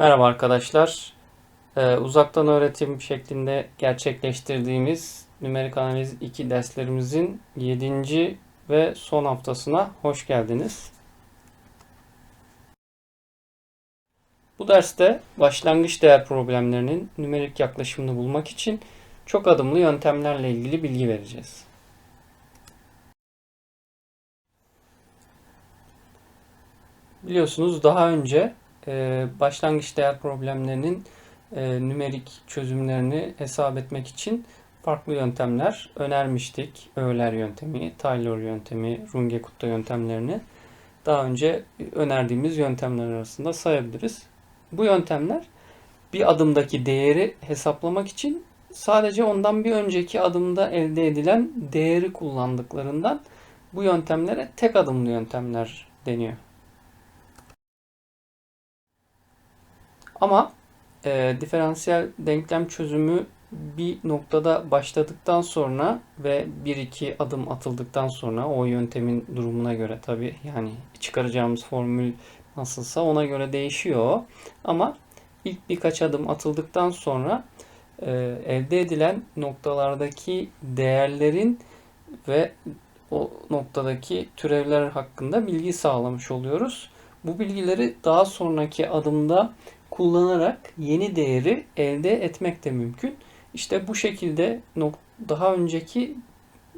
Merhaba arkadaşlar. Ee, uzaktan öğretim şeklinde gerçekleştirdiğimiz Nümerik Analiz 2 derslerimizin 7. ve son haftasına hoş geldiniz. Bu derste başlangıç değer problemlerinin nümerik yaklaşımını bulmak için çok adımlı yöntemlerle ilgili bilgi vereceğiz. Biliyorsunuz daha önce e, başlangıç değer problemlerinin e, nümerik çözümlerini hesap etmek için farklı yöntemler önermiştik. Euler yöntemi, Taylor yöntemi, Runge-Kutta yöntemlerini daha önce önerdiğimiz yöntemler arasında sayabiliriz. Bu yöntemler bir adımdaki değeri hesaplamak için sadece ondan bir önceki adımda elde edilen değeri kullandıklarından bu yöntemlere tek adımlı yöntemler deniyor. Ama e, diferansiyel denklem çözümü bir noktada başladıktan sonra ve bir iki adım atıldıktan sonra o yöntemin durumuna göre tabii yani çıkaracağımız formül nasılsa ona göre değişiyor. Ama ilk birkaç adım atıldıktan sonra e, elde edilen noktalardaki değerlerin ve o noktadaki türevler hakkında bilgi sağlamış oluyoruz. Bu bilgileri daha sonraki adımda kullanarak yeni değeri elde etmek de mümkün. İşte bu şekilde daha önceki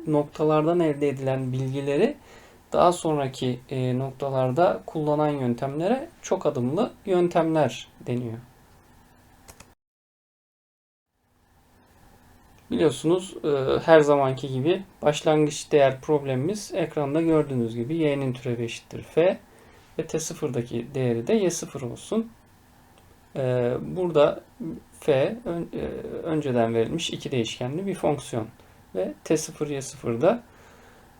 noktalardan elde edilen bilgileri daha sonraki e, noktalarda kullanan yöntemlere çok adımlı yöntemler deniyor. Biliyorsunuz e, her zamanki gibi başlangıç değer problemimiz ekranda gördüğünüz gibi y'nin türevi eşittir f ve t0'daki değeri de y0 olsun. Ee, burada f e, önceden verilmiş iki değişkenli bir fonksiyon ve t0 y0'da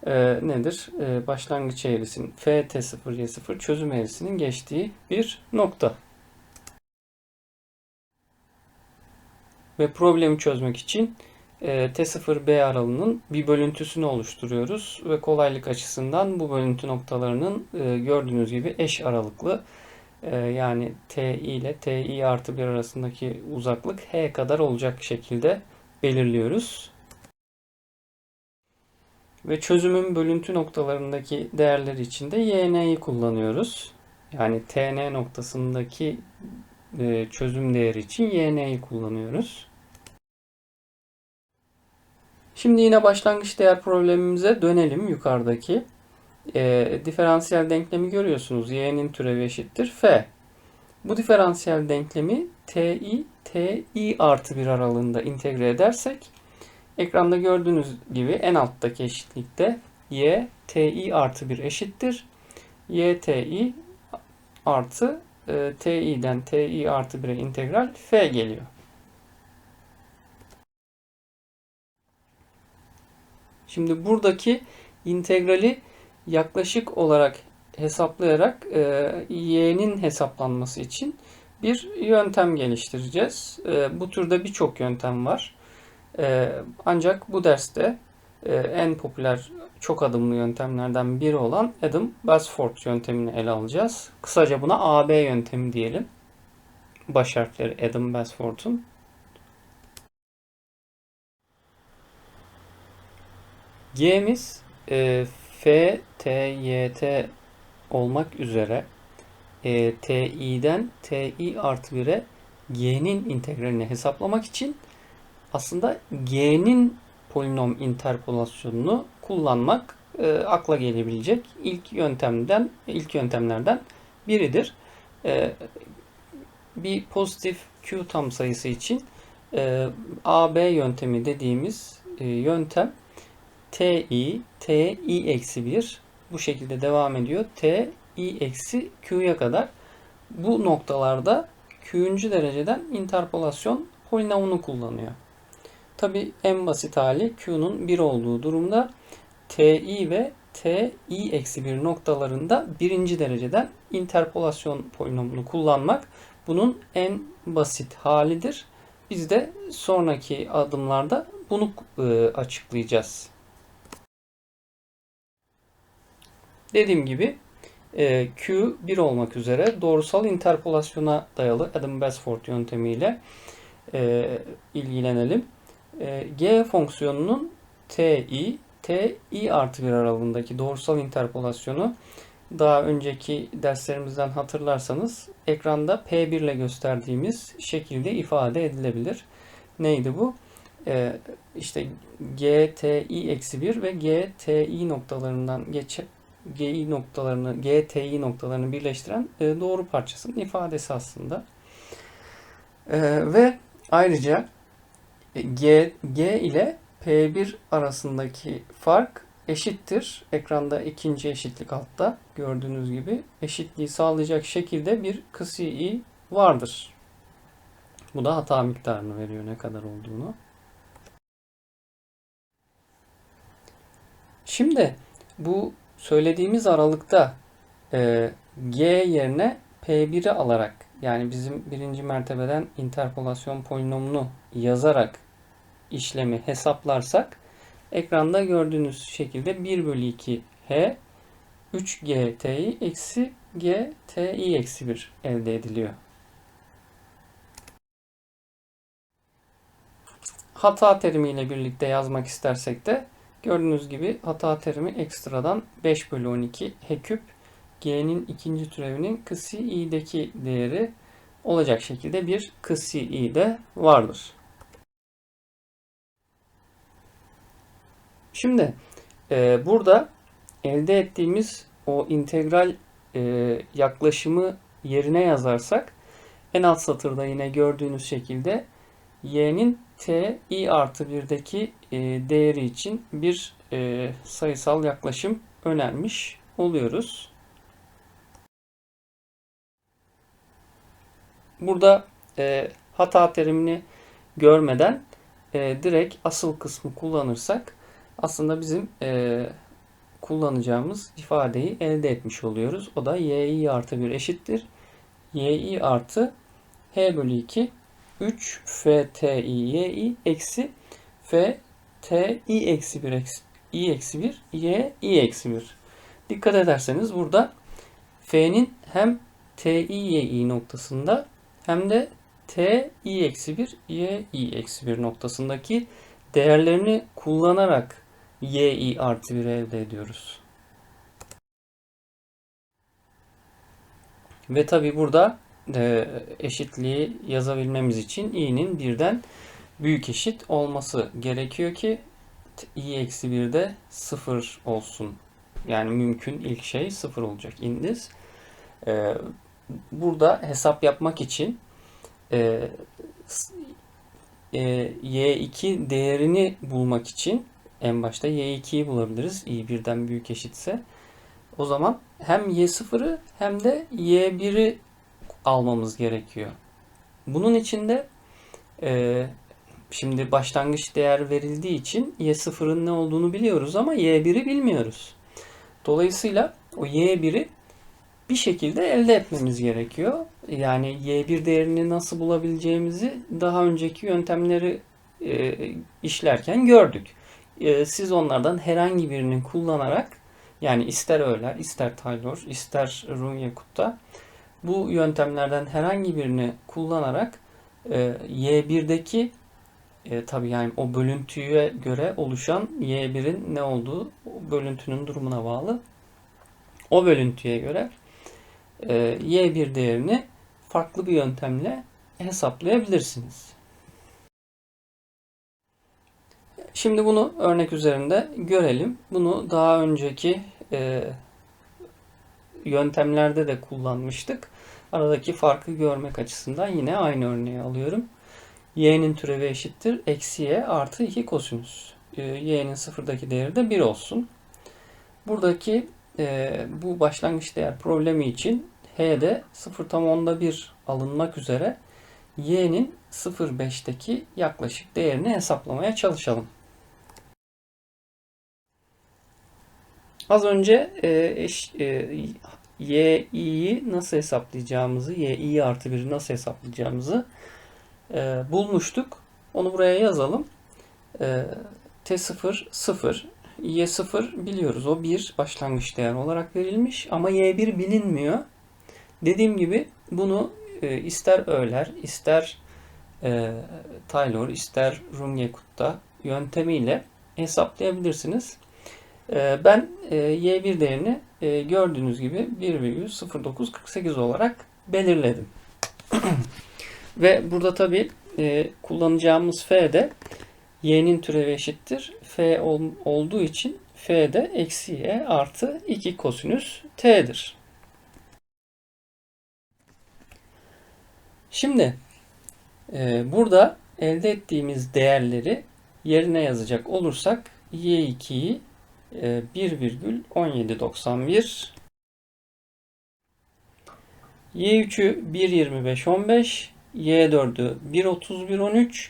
e, nedir? E, başlangıç eğrisinin f t0 y0 çözüm eğrisinin geçtiği bir nokta. Ve problemi çözmek için T0B aralığının bir bölüntüsünü oluşturuyoruz ve kolaylık açısından bu bölüntü noktalarının gördüğünüz gibi eş aralıklı ee, yani TI ile TI artı 1 arasındaki uzaklık H kadar olacak şekilde belirliyoruz. Ve çözümün bölüntü noktalarındaki değerler için de YN'yi kullanıyoruz. Yani TN noktasındaki e, çözüm değeri için YN'yi kullanıyoruz. Şimdi yine başlangıç değer problemimize dönelim yukarıdaki e, diferansiyel denklemi görüyorsunuz. y'nin türevi eşittir f. Bu diferansiyel denklemi ti, ti artı bir aralığında integre edersek ekranda gördüğünüz gibi en alttaki eşitlikte y ti artı bir eşittir. y ti artı e, ti'den ti artı 1'e integral f geliyor. Şimdi buradaki integrali yaklaşık olarak hesaplayarak e, y'nin hesaplanması için bir yöntem geliştireceğiz. E, bu türde birçok yöntem var. E, ancak bu derste e, en popüler çok adımlı yöntemlerden biri olan Adam-Basford yöntemini ele alacağız. Kısaca buna AB yöntemi diyelim. Baş harfleri Adam-Basford'un. G'miz e, F, T, Y, T olmak üzere e, Ti'den Ti artı 1'e G'nin integralini hesaplamak için aslında G'nin polinom interpolasyonunu kullanmak e, akla gelebilecek ilk yöntemden ilk yöntemlerden biridir. E, bir pozitif Q tam sayısı için e, AB yöntemi dediğimiz e, yöntem ti, ti eksi 1 bu şekilde devam ediyor. ti eksi q'ya kadar bu noktalarda q'üncü dereceden interpolasyon polinomunu kullanıyor. Tabi en basit hali q'nun 1 olduğu durumda ti ve ti eksi 1 noktalarında birinci dereceden interpolasyon polinomunu kullanmak bunun en basit halidir. Biz de sonraki adımlarda bunu e, açıklayacağız. Dediğim gibi e, Q 1 olmak üzere doğrusal interpolasyona dayalı Adam-Basford yöntemiyle e, ilgilenelim. E, G fonksiyonunun Ti, Ti artı 1 aralığındaki doğrusal interpolasyonu daha önceki derslerimizden hatırlarsanız ekranda P1 ile gösterdiğimiz şekilde ifade edilebilir. Neydi bu? Ee, işte GTI eksi 1 ve GTI noktalarından geçe GI noktalarını GTI noktalarını birleştiren e, doğru parçasının ifadesi aslında. E, ve ayrıca G, G ile P1 arasındaki fark eşittir. Ekranda ikinci eşitlik altta gördüğünüz gibi eşitliği sağlayacak şekilde bir kısi i vardır. Bu da hata miktarını veriyor ne kadar olduğunu. Şimdi bu söylediğimiz aralıkta e, G yerine P1'i alarak yani bizim birinci mertebeden interpolasyon polinomunu yazarak işlemi hesaplarsak ekranda gördüğünüz şekilde 1 bölü 2 H 3GTI eksi GTI eksi 1 elde ediliyor. Hata terimiyle birlikte yazmak istersek de gördüğünüz gibi hata terimi ekstradan 5 bölü 12 H küp G'nin ikinci türevinin kısi i'deki değeri olacak şekilde bir kısi i de vardır. Şimdi e, burada elde ettiğimiz o integral e, yaklaşımı yerine yazarsak en alt satırda yine gördüğünüz şekilde y'nin t i artı 1'deki e, değeri için bir e, sayısal yaklaşım önermiş oluyoruz. Burada e, hata terimini görmeden e, direkt asıl kısmı kullanırsak aslında bizim e, kullanacağımız ifadeyi elde etmiş oluyoruz. O da yi artı 1 eşittir. yi artı h bölü 2 3 fti eksi fti eksi 1 eksi i eksi 1 y i eksi 1. Dikkat ederseniz burada f'nin hem ti yi noktasında hem de t i eksi 1 y i eksi 1 noktasındaki değerlerini kullanarak y artı 1 elde ediyoruz. Ve tabi burada e, eşitliği yazabilmemiz için i'nin birden büyük eşit olması gerekiyor ki i eksi 1 de 0 olsun. Yani mümkün ilk şey 0 olacak indiz. E, burada hesap yapmak için e, e, y2 değerini bulmak için en başta y2'yi bulabiliriz. i birden büyük eşitse. O zaman hem y0'ı hem de y1'i almamız gerekiyor. Bunun için de e, şimdi başlangıç değer verildiği için y0'ın ne olduğunu biliyoruz ama y1'i bilmiyoruz. Dolayısıyla o y1'i bir şekilde elde etmemiz gerekiyor. Yani y1 değerini nasıl bulabileceğimizi daha önceki yöntemleri e, işlerken gördük. Ee, siz onlardan herhangi birini kullanarak yani ister Euler, ister Taylor, ister Runge-Kutta bu yöntemlerden herhangi birini kullanarak e, Y1'deki e, tabi yani o bölüntüye göre oluşan Y1'in ne olduğu bölüntünün durumuna bağlı. O bölüntüye göre e, Y1 değerini farklı bir yöntemle hesaplayabilirsiniz. Şimdi bunu örnek üzerinde görelim. Bunu daha önceki e, yöntemlerde de kullanmıştık. Aradaki farkı görmek açısından yine aynı örneği alıyorum. y'nin türevi eşittir. Eksi y artı 2 kosinüs. E, y'nin sıfırdaki değeri de 1 olsun. Buradaki e, bu başlangıç değer problemi için h'de 0 tam onda 1 alınmak üzere y'nin 0,5'teki yaklaşık değerini hesaplamaya çalışalım. Az önce e, eş, e, yi'yi nasıl hesaplayacağımızı, yi artı 1'i nasıl hesaplayacağımızı e, bulmuştuk. Onu buraya yazalım. E, t0 0 y0 biliyoruz. O 1 başlangıç değer olarak verilmiş ama y1 bilinmiyor. Dediğim gibi bunu e, ister Euler, ister e, Taylor, ister Runge-Kutta yöntemiyle hesaplayabilirsiniz. E, ben e, y1 değerini e, gördüğünüz gibi 1,0948 olarak belirledim. Ve burada tabi e, kullanacağımız f de y'nin türevi eşittir. f ol, olduğu için f de eksi y artı 2 kosinüs t'dir. Şimdi burada elde ettiğimiz değerleri yerine yazacak olursak y2'yi e, 1,1791 y3'ü 1,2515 y4'ü 1.31.13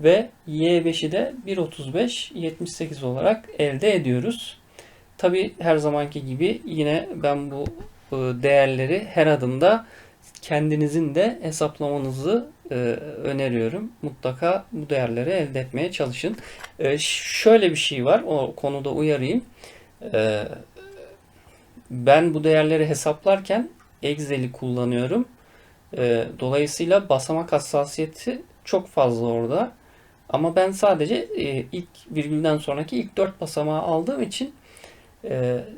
ve y5'i de 1.35.78 olarak elde ediyoruz. Tabi her zamanki gibi yine ben bu e, değerleri her adımda kendinizin de hesaplamanızı e, öneriyorum. Mutlaka bu değerleri elde etmeye çalışın. E, şöyle bir şey var, o konuda uyarayım. E, ben bu değerleri hesaplarken Excel'i kullanıyorum. Dolayısıyla basamak hassasiyeti çok fazla orada. Ama ben sadece ilk virgülden sonraki ilk dört basamağı aldığım için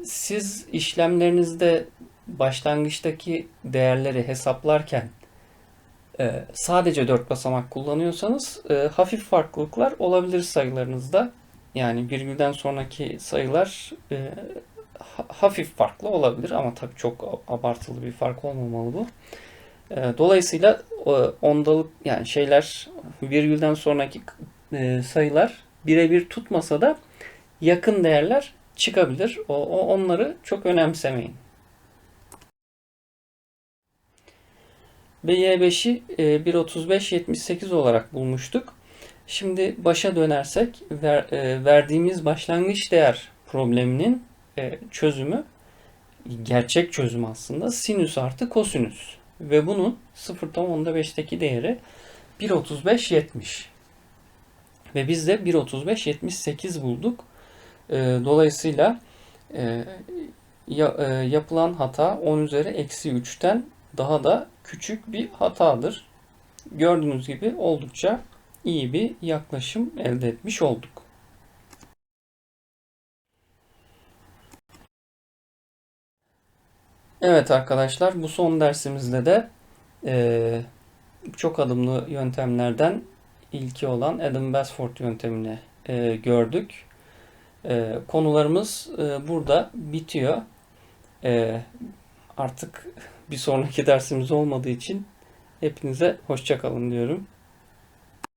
siz işlemlerinizde başlangıçtaki değerleri hesaplarken e, sadece 4 basamak kullanıyorsanız e, hafif farklılıklar olabilir sayılarınızda. Yani virgülden sonraki sayılar e, hafif farklı olabilir ama tabii çok abartılı bir fark olmamalı bu. Dolayısıyla ondalık yani şeyler virgülden sonraki sayılar birebir tutmasa da yakın değerler çıkabilir. O onları çok önemsemeyin. Ve y5'i 1.35-78 e, olarak bulmuştuk. Şimdi başa dönersek ver, e, verdiğimiz başlangıç değer probleminin e, çözümü gerçek çözüm aslında sinüs artı kosinüs ve bunun 0.5'teki değeri 1.35-70 ve biz de 1.35-78 bulduk. Dolayısıyla yapılan hata 10 üzeri eksi 3'ten daha da küçük bir hatadır. Gördüğünüz gibi oldukça iyi bir yaklaşım elde etmiş olduk. Evet arkadaşlar bu son dersimizde de e, çok adımlı yöntemlerden ilki olan Adam Basford yöntemini e, gördük. E, konularımız e, burada bitiyor. E, artık bir sonraki dersimiz olmadığı için hepinize hoşçakalın diyorum.